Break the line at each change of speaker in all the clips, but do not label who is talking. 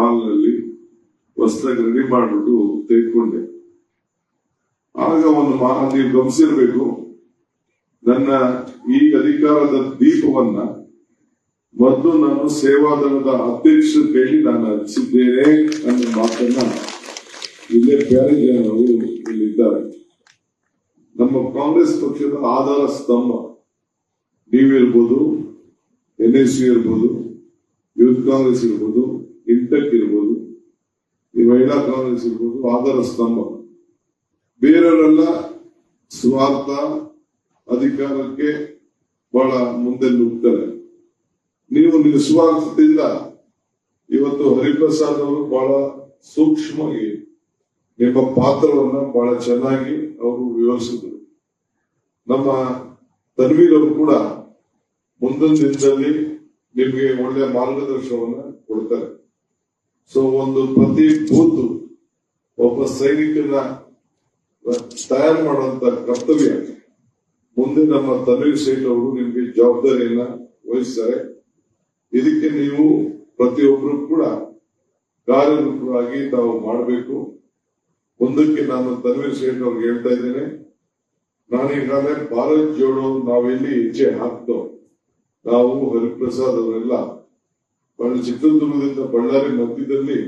ಹಾಲ್ನಲ್ಲಿ ಹೊಸದಾಗಿ ರೆಡಿ ಮಾಡಿಬಿಟ್ಟು ತೆಗೆದುಕೊಂಡೆ. ಆಗ ಒಂದು ನೀವು ಗಮನಿಸಿರ್ಬೇಕು, ನನ್ನ ಈ ಅಧಿಕಾರದ ದೀಪವನ್ನ ಮೊದಲು ನಾನು ಸೇವಾದಳದ ಅಧ್ಯಕ್ಷರ ಕೈಲಿ ನಾನು ಹಚ್ಚಿದ್ದೇನೆ ಅನ್ನೋ ಮಾತನ್ನ ಇಲ್ಲೇ ಬೇರೆ ಜನರು ಇಲ್ಲಿದ್ದಾರೆ. ನಮ್ಮ ಕಾಂಗ್ರೆಸ್ ಪಕ್ಷದ ಆಧಾರ ಸ್ತಂಭ, ನೀವಿರ್ಬೋದು, ಎನ್ ಎಸ್ ಇರ್ಬೋದು ಯೂತ್ ಕಾಂಗ್ರೆಸ್ ಇರ್ಬೋದು ಮಹಿಳಾ ಕಾಂಗ್ರೆಸ್ ಇರ್ಬೋದು ಆಧಾರ ಸ್ತಂಭ. ಬೇರೆಯವರೆಲ್ಲ ಸ್ವಾರ್ಥ ಅಧಿಕಾರಕ್ಕೆ ಬಹಳ ಮುಂದೆ ನುಗ್ತಾರೆ ನೀವು ನಿಸ್ವಾರ್ಥದಿಂದ ಇವತ್ತು ಹರಿಪ್ರಸಾದ್ ಅವರು ಬಹಳ ಸೂಕ್ಷ್ಮವಾಗಿ ನಿಮ್ಮ ಪಾತ್ರವನ್ನ ಬಹಳ ಚೆನ್ನಾಗಿ ಅವರು ವಿವರಿಸಿದರು. ನಮ್ಮ ತನ್ವೀರ್ ಅವರು ಕೂಡ ಮುಂದಿನ ದಿನದಲ್ಲಿ ನಿಮಗೆ ಒಳ್ಳೆಯ ಮಾರ್ಗದರ್ಶನವನ್ನ ಕೊಡ್ತಾರೆ. ಸೊ ಒಂದು ಪ್ರತಿ ಬೂತ್ ಒಬ್ಬ ಸೈನಿಕನ ತಯಾರು ಮಾಡುವಂತ ಕರ್ತವ್ಯ. ಮುಂದೆ ನಮ್ಮ ತನ್ವೀರ್ ಸೇಠ್ ಅವರು ನಿಮಗೆ ಜವಾಬ್ದಾರಿಯನ್ನ ವಹಿಸ್ತಾರೆ. ಇದಕ್ಕೆ ನೀವು ಪ್ರತಿಯೊಬ್ಬರು ಕೂಡ ಕಾರ್ಯರೂಪರಾಗಿ ತಾವು ಮಾಡಬೇಕು. ಒಂದಕ್ಕೆ ನಾನು ತನ್ವೀರ್ ಸೇಠ್ ಅವ್ರಿಗೆ ಹೇಳ್ತಾ ಇದ್ದೇನೆ. ನಾನೀಗಾಗಲೇ ಭಾರತ್ ಜೋಡೋ ನಾವೆಲ್ಲಿ ಹೆಜ್ಜೆ ಹಾಕ್ತೋ ನಾವು ಹರಿಪ್ರಸಾದ್ ಅವರೆಲ್ಲ ಚಿತ್ರದುರ್ಗದಿಂದ ಬಳ್ಳಾರಿ ಮಧ್ಯದಲ್ಲಿ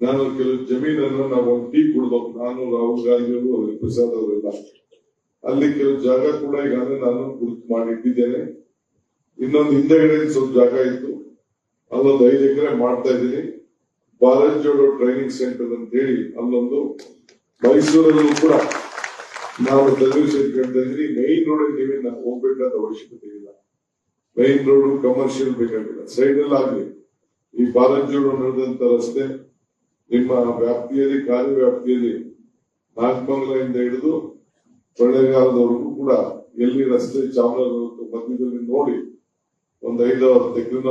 ನಾನು ಕೆಲವು ಜಮೀನನ್ನು ನಾವು ಒಂದು ಟೀ ಕುಡ್ದು ನಾನು ರಾಹುಲ್ ಗಾಂಧಿ ಹರಿಪ್ರಸಾದ್ ಅವರೆಲ್ಲ. ಅಲ್ಲಿ ಕೆಲವು ಜಾಗ ಕೂಡ ಈಗ ನಾನು ಗುರುತು ಮಾಡಿ ಇಟ್ಟಿದ್ದೇನೆ ಇನ್ನೊಂದು ಹಿಂದೆಗಡೆ ಸ್ವಲ್ಪ ಜಾಗ ಇತ್ತು. ಅಲ್ಲೊಂದು ಐದು ಎಕರೆ ಮಾಡ್ತಾ ಇದ್ದೀನಿ. ಭಾರತ್ ಟ್ರೈನಿಂಗ್ ಸೆಂಟರ್ ಅಂತ ಹೇಳಿ ಅಲ್ಲೊಂದು ಮೈಸೂರಲ್ಲೂ ಕೂಡ ನಾವು ಕೇಳ್ತಾ ಇದ್ದೀನಿ. ಮೈನ್ ರೋಡ್ ನೀವೇ ನಾವು ಹೋಗ್ಬೇಕಾದ ಅವಶ್ಯಕತೆ ಇಲ್ಲ. ಮೈನ್ ರೋಡ್ ಕಮರ್ಷಿಯಲ್ ಬೇಕಾಗಿಲ್ಲ ಸೈಡ್ ಅಲ್ಲಿ ಆಗ್ಲಿ. ಈ ಬಾಲಂಜೋಡು ಜೋಡೋ ನಡೆದಂತ ರಸ್ತೆ ನಿಮ್ಮ ವ್ಯಾಪ್ತಿಯಲ್ಲಿ ಕಾರ್ಯವ್ಯಾಪ್ತಿಯಲ್ಲಿ ನಾಗಮಂಗಲಿಂದ ಹಿಡಿದು ಕೊಳ್ಳೇಗಾಲದವರೆಗೂ ಕೂಡ ಎಲ್ಲಿ ರಸ್ತೆ ಚಾಮರಾಜನಗರ ಮಧ್ಯದಲ್ಲಿ ನೋಡಿ ಒಂದು ಐದು ಎಕರೆನ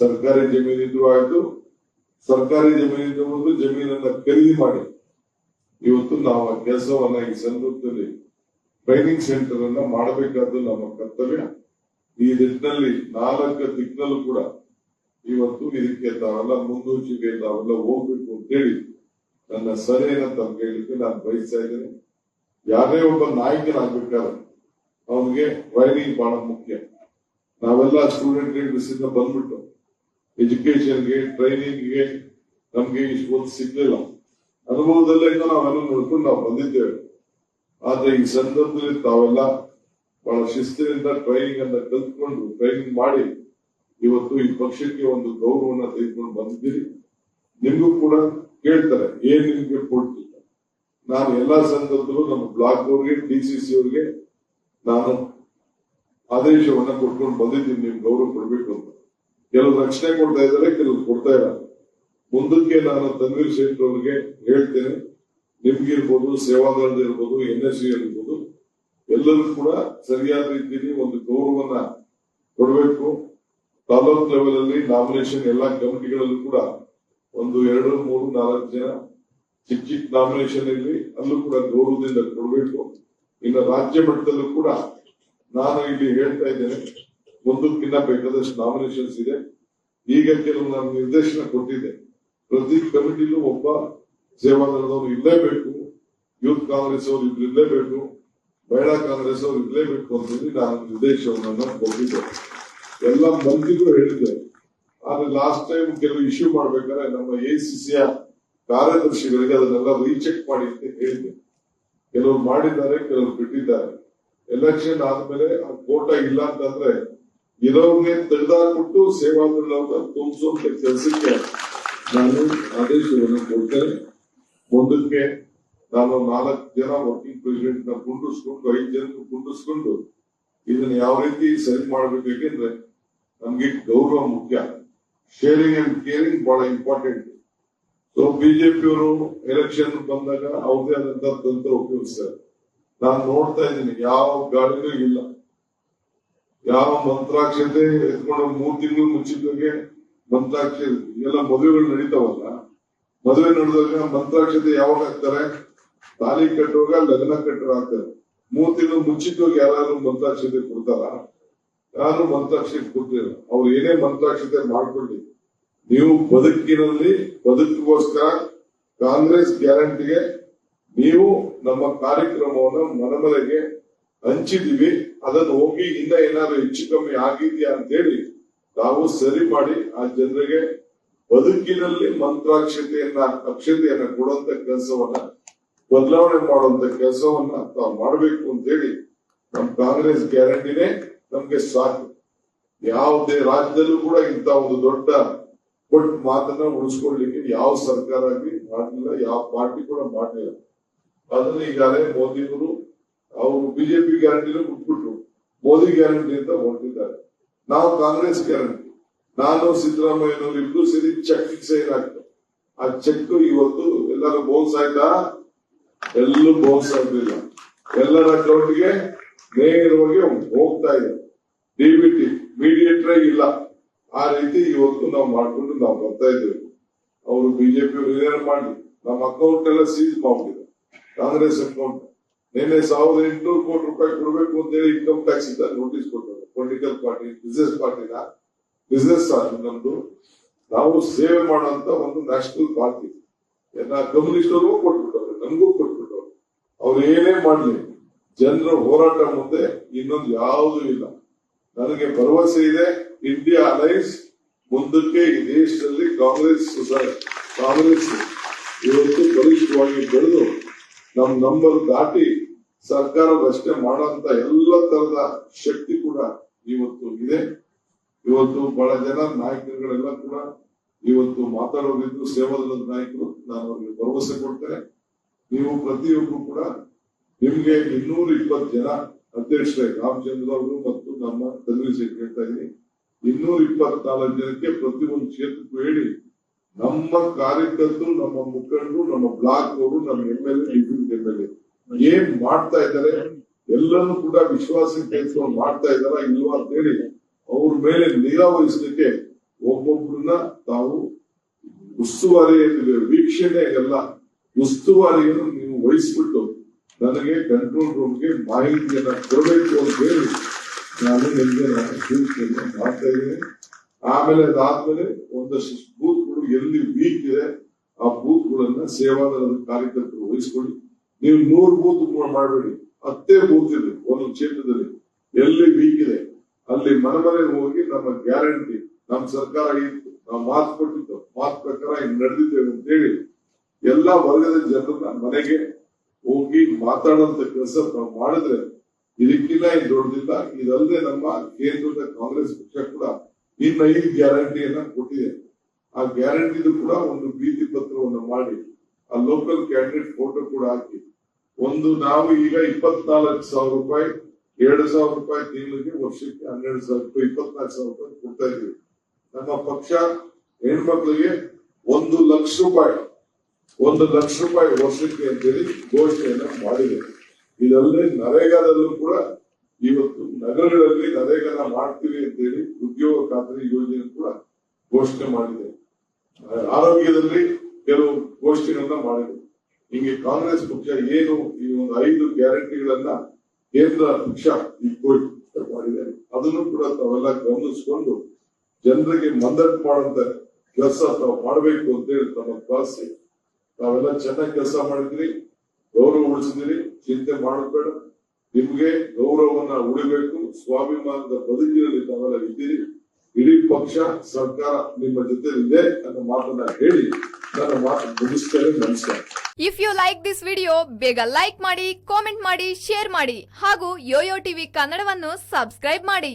ಸರ್ಕಾರಿ ಜಮೀನಿದ್ದು ಆಯ್ತು. ಸರ್ಕಾರಿ ಜಮೀನಿದ್ದು ಒಂದು ಜಮೀನನ್ನ ಖರೀದಿ ಮಾಡಿ. ಇವತ್ತು ನಾವು ಆ ಕೆಲಸವನ್ನ ಈ ಸಂದರ್ಭದಲ್ಲಿ ಟ್ರೈನಿಂಗ್ ಸೆಂಟರ್ ಅನ್ನ ಮಾಡಬೇಕಾದ್ದು ನಮ್ಮ ಕರ್ತವ್ಯ. ಈ ನಿಟ್ಟಿನಲ್ಲಿ ನಾಲ್ಕು ದಿಕ್ಕಿನಲ್ಲೂ ಕೂಡ ಇವತ್ತು ಇದಕ್ಕೆ ತಾವೆಲ್ಲ ಮುಂದೂಚಿಗೆ ತಾವೆಲ್ಲ ಹೋಗ್ಬೇಕು ಅಂತೇಳಿ ನನ್ನ ಸಲಹೆನ ತಮ್ಗೆ ಹೇಳಿಕ್ಕೆ ನಾನು ಬಯಸ್ತಾ ಇದ್ದೇನೆ. ಯಾರೇ ಒಬ್ಬ ನಾಯಕನಾಗ್ಬೇಕಾದ್ರೆ ಅವನಿಗೆ ಟ್ರೈನಿಂಗ್ ಬಹಳ ಮುಖ್ಯ. ನಾವೆಲ್ಲ ಸ್ಟೂಡೆಂಟ್ ಇಂದ ಬಂದ್ಬಿಟ್ಟು ಎಜುಕೇಶನ್ಗೆ ಟ್ರೈನಿಂಗ್ಗೆ ನಮ್ಗೆ ಇಷ್ಟು ಓದ್ ಸಿಗ್ಲಿಲ್ಲ. ನಾವು ನಾವೆಲ್ಲ ನೋಡ್ಕೊಂಡು ನಾವು ಬಂದಿದ್ದೇವೆ. ಆದ್ರೆ ಈ ಸಂದರ್ಭದಲ್ಲಿ ತಾವೆಲ್ಲ ಬಹಳ ಶಿಸ್ತಿನಿಂದ ಟ್ರೈನಿಂಗ್ ಅನ್ನ ಕಲ್ತ್ಕೊಂಡು ಟ್ರೈನಿಂಗ್ ಮಾಡಿ ಇವತ್ತು ಈ ಪಕ್ಷಕ್ಕೆ ಒಂದು ಗೌರವನ ತೆಗೆದುಕೊಂಡು ಬಂದಿದ್ದೀರಿ. ನಿಮ್ಗೂ ಕೂಡ ಕೇಳ್ತಾರೆ, ಏನ್ ನಿಮ್ಗೆ ಕೊಡ್ತಿಲ್ಲ ನಾನು ಎಲ್ಲಾ ಸಂದರ್ಭದಲ್ಲೂ ನಮ್ಮ ಬ್ಲಾಕ್ ಅವ್ರಿಗೆ ಡಿ ಸಿ ಸಿ ಅವ್ರಿಗೆ ನಾನು ಆದೇಶವನ್ನ ಕೊಟ್ಕೊಂಡು ಬಂದಿದ್ದೀನಿ ನಿಮ್ಗೆ ಗೌರವ ಕೊಡ್ಬೇಕು ಅಂತ. ಕೆಲವು ರಕ್ಷಣೆ ಕೊಡ್ತಾ ಇದ್ದಾರೆ ಕೆಲವು ಕೊಡ್ತಾ ಇಲ್ಲ ಮುಂದಕ್ಕೆ ನಾನು ತನ್ವೀರ್ ಶೇಖರ್ ಅವ್ರಿಗೆ ಹೇಳ್ತೇನೆ ನಿಮ್ಗೆ ಇರ್ಬೋದು ಸೇವಾದಳದ ಇರ್ಬೋದು ಎನ್ ಎಸ್ ಇರ್ಬೋದು ಎಲ್ಲರೂ ಕೂಡ ಸರಿಯಾದ ರೀತಿಯಲ್ಲಿ ಒಂದು ಗೌರವನ ಕೊಡಬೇಕು. ತಾಲೂಕ್ ಲೆವೆಲ್ ಅಲ್ಲಿ ನಾಮಿನೇಷನ್ ಎಲ್ಲಾ ಕಮಿಟಿಗಳಲ್ಲೂ ಕೂಡ ಒಂದು ಎರಡು, ಮೂರು, ನಾಲ್ಕು ಜನ ಚಿಕ್ಕ ಚಿಕ್ಕ ನಾಮಿನೇಷನ್ ಇರಲಿ ಅಲ್ಲೂ ಕೂಡ ಗೌರವದಿಂದ ಕೊಡಬೇಕು. ಇನ್ನು ರಾಜ್ಯ ಮಟ್ಟದಲ್ಲೂ ಕೂಡ ನಾನು ಇಲ್ಲಿ ಹೇಳ್ತಾ ಇದ್ದೇನೆ ಮುಂದಕ್ಕಿನ್ನ ಬೇಕಾದಷ್ಟು ನಾಮಿನೇಷನ್ಸ್ ಇದೆ. ಈಗ ಕೆಲವು ನಾನು ನಿರ್ದೇಶನ ಕೊಟ್ಟಿದ್ದೆ. ಪ್ರತಿ ಕಮಿಟಿಲೂ ಒಬ್ಬ ಸೇವಾದಳದವರು ಇಲ್ಲೇಬೇಕು ಯೂತ್ ಕಾಂಗ್ರೆಸ್ ಅವರು ಇಬ್ರು ಇರಲೇಬೇಕು ಮಹಿಳಾ ಕಾಂಗ್ರೆಸ್ ಅವರು ಇರಲೇಬೇಕು ಅಂತೇಳಿ ನಾನು ನಿರ್ದೇಶನವನ್ನು ಕೊಟ್ಟಿದ್ದೆ ಎಲ್ಲ ಮಂದಿಗೂ ಹೇಳಿದ್ದೆ. ಆದ್ರೆ ಲಾಸ್ಟ್ ಟೈಮ್ ಕೆಲವು ಇಶ್ಯೂ ಮಾಡ್ಬೇಕಾದ್ರೆ ನಮ್ಮ ಎಸಿಸಿಯ ಕಾರ್ಯದರ್ಶಿಗಳಿಗೆ ಅದನ್ನೆಲ್ಲ ರೀಚೆಕ್ ಮಾಡಿ ಅಂತ ಹೇಳಿದ್ದೆ. ಕೆಲವರು ಮಾಡಿದ್ದಾರೆ, ಕೆಲವರು ಬಿಟ್ಟಿದ್ದಾರೆ. ಎಲೆಕ್ಷನ್ ಆದ್ಮೇಲೆ ಆ ಕೋಟ ಇಲ್ಲ ಅಂತಂದ್ರೆ ಇರೋರ್ಗೆ ತೆಗೆದಾಕ್ಬಿಟ್ಟು ಸೇವಾದಳವ್ರನ್ನ ತುಂಬಿಸುವಂತ ಕೆಲಸಕ್ಕೆ. ನಾನು ಆದೇಶವನ್ನು ಕೊಡ್ತೇನೆ. ಮುಂದಕ್ಕೆ ನಾನು ನಾಲ್ಕು ಜನ ವರ್ಕಿಂಗ್ ಪ್ರೆಸಿಡೆಂಟ್ನ ಕುಂಡಿಸ್ಕೊಂಡು ಐದು ಜನ ಕುಂಡಿಸ್ಕೊಂಡು ಇದನ್ನ ಯಾವ ರೀತಿ ಸರಿ ಮಾಡಬೇಕು ನಮ್ಗೆ ಗೌರವ ಮುಖ್ಯ. ಶೇರಿಂಗ್ ಅಂಡ್ ಕೇರಿಂಗ್ ಬಹಳ ಇಂಪಾರ್ಟೆಂಟ್ ಸೊ ಬಿಜೆಪಿಯವರು ಎಲೆಕ್ಷನ್ ಬಂದಾಗ ಅವ್ರದೇ ಆದಂತ ತಂತ್ರ ಉಪಯೋಗಿಸ್ತಾರೆ. ನಾನು ನೋಡ್ತಾ ಇದ್ದೀನಿ, ಯಾವ ಗಾಡಿನೂ ಇಲ್ಲ. ಯಾವ ಮಂತ್ರಾಕ್ಷತೆ ಎತ್ಕೊಂಡು ಮೂರ್ ತಿಂಗಳು ಮುಂಚಿತವಾಗಿ ಮಂತ್ರಾಕ್ಷತೆ ಎಲ್ಲ ಮದುವೆಗಳು ನಡೀತಾವಲ್ಲ, ಮದುವೆ ನಡೆದಾಗ ಮಂತ್ರಾಕ್ಷತೆ ಯಾವಾಗ ಹಾಕ್ತಾರೆ? ತಾಲಿ ಕಟ್ಟುವಾಗ ಲಗ್ನ ಕಟ್ಟುವಾಗ ಮೂರ್ ತಿಂಗಳು ಮುಂಚಿತವಾಗಿ ಮಂತ್ರಾಕ್ಷತೆ ಕೊಡ್ತಾರ? ಯಾರು ಮಂತ್ರಾಕ್ಷತೆ ಕೊಡ್ತಿಲ್ಲ. ಅವ್ರು ಏನೇ ಮಂತ್ರಾಕ್ಷತೆ ಮಾಡ್ಕೊಳ್ಳಿ. ನೀವು ಬದುಕಿನಲ್ಲಿ ಬದುಕಿಗೋಸ್ಕರ ಕಾಂಗ್ರೆಸ್ ಗ್ಯಾರಂಟಿಗೆ ನೀವು ನಮ್ಮ ಕಾರ್ಯಕ್ರಮವನ್ನು ಮನಮನೆಗೆ ಹಂಚಿದೀವಿ ಅದನ್ನು ಹೋಗಿ ಇನ್ನ ಏನಾದ್ರು ಹೆಚ್ಚು ಕಮ್ಮಿ ಆಗಿದ್ಯಾ ಅಂತ ಹೇಳಿ ತಾವು ಸರಿ ಮಾಡಿ ಆ ಜನರಿಗೆ ಬದುಕಿನಲ್ಲಿ ಮಂತ್ರಾಕ್ಷತೆಯನ್ನ ಅಕ್ಷತೆಯನ್ನ ಕೊಡುವಂತ ಕೆಲಸವನ್ನ ಬದಲಾವಣೆ ಮಾಡುವಂತ ಕೆಲಸವನ್ನ ತಾವು ಮಾಡಬೇಕು ಅಂತ ಹೇಳಿ ನಮ್ ಕಾಂಗ್ರೆಸ್ ಗ್ಯಾರಂಟಿನೇ ನಮ್ಗೆ ಸಾಕು. ಯಾವುದೇ ರಾಜ್ಯದಲ್ಲೂ ಕೂಡ ಇಂತ ಒಂದು ದೊಡ್ಡ ಕೊಟ್ಟ ಮಾತನ್ನ ಉಳಿಸ್ಕೊಳ್ಲಿಕ್ಕೆ ಯಾವ ಸರ್ಕಾರ ಆಗ್ಲಿ ಮಾಡಲಿಲ್ಲ, ಯಾವ ಪಾರ್ಟಿ ಕೂಡ ಮಾಡಲಿಲ್ಲ. ಅದನ್ನ ಈಗಾಗಲೇ ಮೋದಿಯವರು, ಅವರು ಬಿಜೆಪಿ ಗ್ಯಾರಂಟಿನೂ ಬಿಟ್ಬಿಟ್ರು ಮೋದಿ ಗ್ಯಾರಂಟಿ ಅಂತ ಹೊರಟಿದ್ದಾರೆ. ನಾವು ಕಾಂಗ್ರೆಸ್ ಗ್ಯಾರಂಟಿ. ನಾನು ಸಿದ್ದರಾಮಯ್ಯನವರು ಇಬ್ರು ಸೇರಿ ಚೆಕ್ ಸೈನ್ ಆಗ್ತದೆ ಆ ಚೆಕ್ ಇವತ್ತು ಎಲ್ಲರೂ ಬೋನ್ಸ್ ಆಯ್ತಾ? ಎಲ್ಲೂ ಬೋನ್ಸ್ ಆಗಲಿಲ್ಲ ಎಲ್ಲರ ಅಕೌಂಟ್ಗೆ ನೇರವಾಗಿ ಹೋಗ್ತಾ ಇದೆ ಡಿಬಿಟಿ ಮೀಡಿಯೇಟ್ರೆ ಇಲ್ಲ. ಆ ರೀತಿ ಇವತ್ತು ನಾವು ಮಾಡ್ಕೊಂಡು ನಾವು ಬರ್ತಾ ಇದ್ದೇವೆ. ಅವರು ಬಿಜೆಪಿ ಏನೇನು ಮಾಡಿ ನಮ್ಮ ಅಕೌಂಟ್ ಎಲ್ಲ ಸೀಸ್ ಮಾಡ್ಬಿಟ್ಟಿದೆ ಕಾಂಗ್ರೆಸ್ ಅಕೌಂಟ್ ನಿನ್ನೆ ಸಾವಿರದ ಎಂಟುನೂರು ಕೋಟಿ ರೂಪಾಯಿ ಕೊಡಬೇಕು ಅಂತ ಹೇಳಿ ಇನ್ಕಮ್ ಟ್ಯಾಕ್ಸ್ ಇಂದ ನೋಟಿಸ್ ಕೊಟ್ಟರು ಪೊಲಿಟಿಕಲ್ ಪಾರ್ಟಿ ಬಿಸ್ನೆಸ್ ಪಾರ್ಟಿನ ಬಿಸಿನೆಸ್ ನಮ್ದು. ನಾವು ಸೇವೆ ಮಾಡುವಂತ ಒಂದು ನ್ಯಾಷನಲ್ ಪಾರ್ಟಿ ಎಲ್ಲ ಕಮ್ಯುನಿಸ್ಟ್ ಕೊಟ್ಬಿಟ್ಟವ್ರೆ ನಮಗೂ ಕೊಟ್ಬಿಟ್ಟು ಅವ್ರು ಏನೇ ಮಾಡ್ಲಿ, ಜನರ ಹೋರಾಟ ಮುಂದೆ ಇನ್ನೊಂದು ಯಾವುದೂ ಇಲ್ಲ. ನನಗೆ ಭರವಸೆ ಇದೆ ಇಂಡಿಯಾ ಅಲೈನ್ಸ್ ಮುಂದಕ್ಕೆ ಈ ದೇಶದಲ್ಲಿ ಕಾಂಗ್ರೆಸ್ ಕಾಂಗ್ರೆಸ್ ಇವತ್ತು ಬಲಿಷ್ಠವಾಗಿ ಬೆಳೆದು ನಮ್ ನಂಬರ್ ದಾಟಿ ಸರ್ಕಾರ ರಚನೆ ಮಾಡುವಂತ ಎಲ್ಲ ತರದ ಶಕ್ತಿ ಕೂಡ ಇವತ್ತು ಇದೆ. ಇವತ್ತು ಬಹಳ ಜನ ನಾಯಕರುಗಳೆಲ್ಲ ಕೂಡ ಇವತ್ತು ಮಾತಾಡೋರಿದ್ದು ಸೇವಾದಲ್ಲದ ನಾಯಕರು, ನಾನು ಅವರಿಗೆ ಭರವಸೆ ಕೊಡ್ತೇನೆ. ನೀವು ಪ್ರತಿಯೊಬ್ಬರು ಕೂಡ ನಿಮ್ಗೆ ಇನ್ನೂರ ಇಪ್ಪತ್ತು ಜನ ಅಧ್ಯಕ್ಷರೇ ರಾಮಚಂದ್ರ ಅವರು ಮತ್ತು ನಮ್ಮ ಚಂದ್ರಶೇಖರ್ ಹೇಳ್ತಾ ಇದ್ದೀನಿ. ಇನ್ನೂರ ಇಪ್ಪತ್ನಾಲ್ಕು ಜನಕ್ಕೆ ಪ್ರತಿಯೊಂದು ಕ್ಷೇತ್ರಕ್ಕೂ ಹೇಳಿ, ನಮ್ಮ ಕಾರ್ಯಕರ್ತರು, ನಮ್ಮ ಮುಖಂಡರು, ನಮ್ಮ ಬ್ಲಾಕ್ ಅವರು, ನಮ್ಮ ಎಂ ಎಲ್ ಎ ಎಲ್ ಏನ್ ಮಾಡ್ತಾ ಇದ್ದಾರೆ ಎಲ್ಲರೂ ಕೂಡ ವಿಶ್ವಾಸ ಕೆಲಸಗಳು ಮಾಡ್ತಾ ಇದಾರ ಇಲ್ವಾ ಅಂತ ಹೇಳಿ ಅವ್ರ ಮೇಲೆ ನಿಗಾ ವಹಿಸ್ಲಿಕ್ಕೆ ಒಬ್ಬೊಬ್ರನ್ನ ತಾವು ಉಸ್ತುವಾರಿಯಲ್ಲಿ ವೀಕ್ಷಣೆ ಎಲ್ಲ ಉಸ್ತುವಾರಿಯನ್ನು ನೀವು ವಹಿಸ್ಬಿಟ್ಟು ನನಗೆ ಕಂಟ್ರೋಲ್ ರೂಮ್ಗೆ ಮಾಹಿತಿಯನ್ನ ಕೊಡಬೇಕು ಅಂತ ಹೇಳಿ ನಾನು ನಿಮಗೆ ನನ್ನ ಸೂಚನೆಯನ್ನ ಮಾಡ್ತಾ ಆಮೇಲೆ ಅದಾದ್ಮೇಲೆ ಒಂದಷ್ಟು ಬೂತ್ಗಳು ಎಲ್ಲಿ ವೀಕ್ ಇದೆ, ಆ ಬೂತ್ಗಳನ್ನ ಸೇವಾದಳದ ಕಾರ್ಯಕರ್ತರು ವಹಿಸ್ಕೊಳ್ಳಿ. ನೀವು ನೂರು ಬೂತ್ ಮಾಡಬೇಡಿ. ಹತ್ತೇ ಬೂತ್ ಇದೆ ಒಂದು ಕ್ಷೇತ್ರದಲ್ಲಿ. ಎಲ್ಲಿ ವೀಕ್ ಇದೆ, ಅಲ್ಲಿ ಮನೆ ಮನೆಗೆ ಹೋಗಿ ನಮ್ಮ ಗ್ಯಾರಂಟಿ ನಮ್ಮ ಸರ್ಕಾರ ಇತ್ತು ನಾವು ಮಾತು ಕೊಟ್ಟಿತ್ತು ಮಾತು ಪ್ರಕಾರ ಹಿಂಗ್ ನಡೆದಿದ್ದೇವೆ ಅಂತ ಹೇಳಿ ಎಲ್ಲಾ ವರ್ಗದ ಜನರನ್ನ ಮನೆಗೆ ಹೋಗಿ ಮಾತಾಡುವಂತ ಕೆಲಸ ನಾವು ಮಾಡಿದ್ರೆ ಇದಕ್ಕಿಲ್ಲ, ಇದು ದೊಡ್ಡದಿಲ್ಲ. ಇದಲ್ಲದೆ ನಮ್ಮ ಕೇಂದ್ರದ ಕಾಂಗ್ರೆಸ್ ಪಕ್ಷ ಕೂಡ ಇನ್ನ ಐದು ಗ್ಯಾರಂಟಿಯನ್ನ ಕೊಟ್ಟಿದೆ. ಆ ಗ್ಯಾರಂಟಿದು ಕೂಡ ಒಂದು ಭೀತಿ ಪತ್ರವನ್ನು ಮಾಡಿ, ಆ ಲೋಕಲ್ ಕ್ಯಾಂಡಿಡೇಟ್ ಫೋಟೋ ಕೂಡ ಹಾಕಿ. ಒಂದು ನಾವು ಈಗ ಇಪ್ಪತ್ನಾಲ್ಕು ಸಾವಿರ ರೂಪಾಯಿ, ಎರಡು ಸಾವಿರ ರೂಪಾಯಿ ತಿಂಗಳಿಗೆ ವರ್ಷಕ್ಕೆ ಹನ್ನೆರಡು ಸಾವಿರ ರೂಪಾಯಿ, ಇಪ್ಪತ್ನಾಲ್ಕು ಸಾವಿರ ರೂಪಾಯಿ ಕೊಡ್ತಾ ಇದೀವಿ ನಮ್ಮ ಪಕ್ಷ ಹೆಣ್ಮಕ್ಳಿಗೆ ಒಂದು ಲಕ್ಷ ರೂಪಾಯಿ ಒಂದು ಲಕ್ಷ ರೂಪಾಯಿ ವರ್ಷಕ್ಕೆ ಅಂತೇಳಿ ಘೋಷಣೆಯನ್ನ ಮಾಡಿದೆ. ಇದಲ್ಲದೆ ನರೇಗಾದಲ್ಲೂ ಕೂಡ ಇವತ್ತು ನಗರಗಳಲ್ಲಿ ನರೇಗಾನ ಮಾಡ್ತೀವಿ ಅಂತೇಳಿ ಉದ್ಯೋಗ ಖಾತ್ರಿ ಯೋಜನೆ ಕೂಡ ಘೋಷಣೆ ಮಾಡಿದೆ. ಆರೋಗ್ಯದಲ್ಲಿ ಕೆಲವು ಘೋಷಣೆಗಳನ್ನ ಮಾಡಿದೆ. ಹಿಂಗೆ ಕಾಂಗ್ರೆಸ್ ಪಕ್ಷ ಏನು ಈ ಒಂದು ಐದು ಗ್ಯಾರಂಟಿಗಳನ್ನ ಕೇಂದ್ರ ಪಕ್ಷ ಈ ಮಾಡಿದೆ. ಅದನ್ನು ಕೂಡ ತಾವೆಲ್ಲ ಗಮನಿಸಿಕೊಂಡು ಜನರಿಗೆ ಮಂದಟ್ ಮಾಡುವಂತ ಕೆಲಸ ತಾವು ಮಾಡಬೇಕು ಅಂತ ಹೇಳಿ ತಮ್ಮ ಭಾವಿಸಿ ತಾವೆಲ್ಲ ಚೆನ್ನಾಗಿ ಕೆಲಸ ಮಾಡಿದ್ರಿ ಗೌರವ ಉಳಿಸಿದಿರಿ ಚಿಂತೆ ಮಾಡಬೇಡ. ನಿಮ್ಗೆ ಗೌರವವನ್ನ ಉಳಿಬೇಕು, ಸ್ವಾಭಿಮಾನದ ಬದುಕಿನಲ್ಲಿ ತಾವೆಲ್ಲ ಇದ್ದೀರಿ. ಇಡೀ ಪಕ್ಷ, ಸರ್ಕಾರ ನಿಮ್ಮ ಜೊತೆ ಇದೆ ಅನ್ನೋ ಮಾತನ್ನ ಹೇಳಿ, ನನ್ನ ಮಾತು ಮುಗಿಸ್ತೇನೆ, ನಮಸ್ಕಾರ.
If you like this video ಬೇಗ ಲೈಕ್ ಮಾಡಿ ಕಾಮೆಂಟ್ ಮಾಡಿ ಶೇರ್ ಮಾಡಿ, ಹಾಗೂ ಯೋಯೋ ಟಿವಿ ಕನ್ನಡವನ್ನು ಸಬ್ಸ್ಕ್ರೈಬ್ ಮಾಡಿ.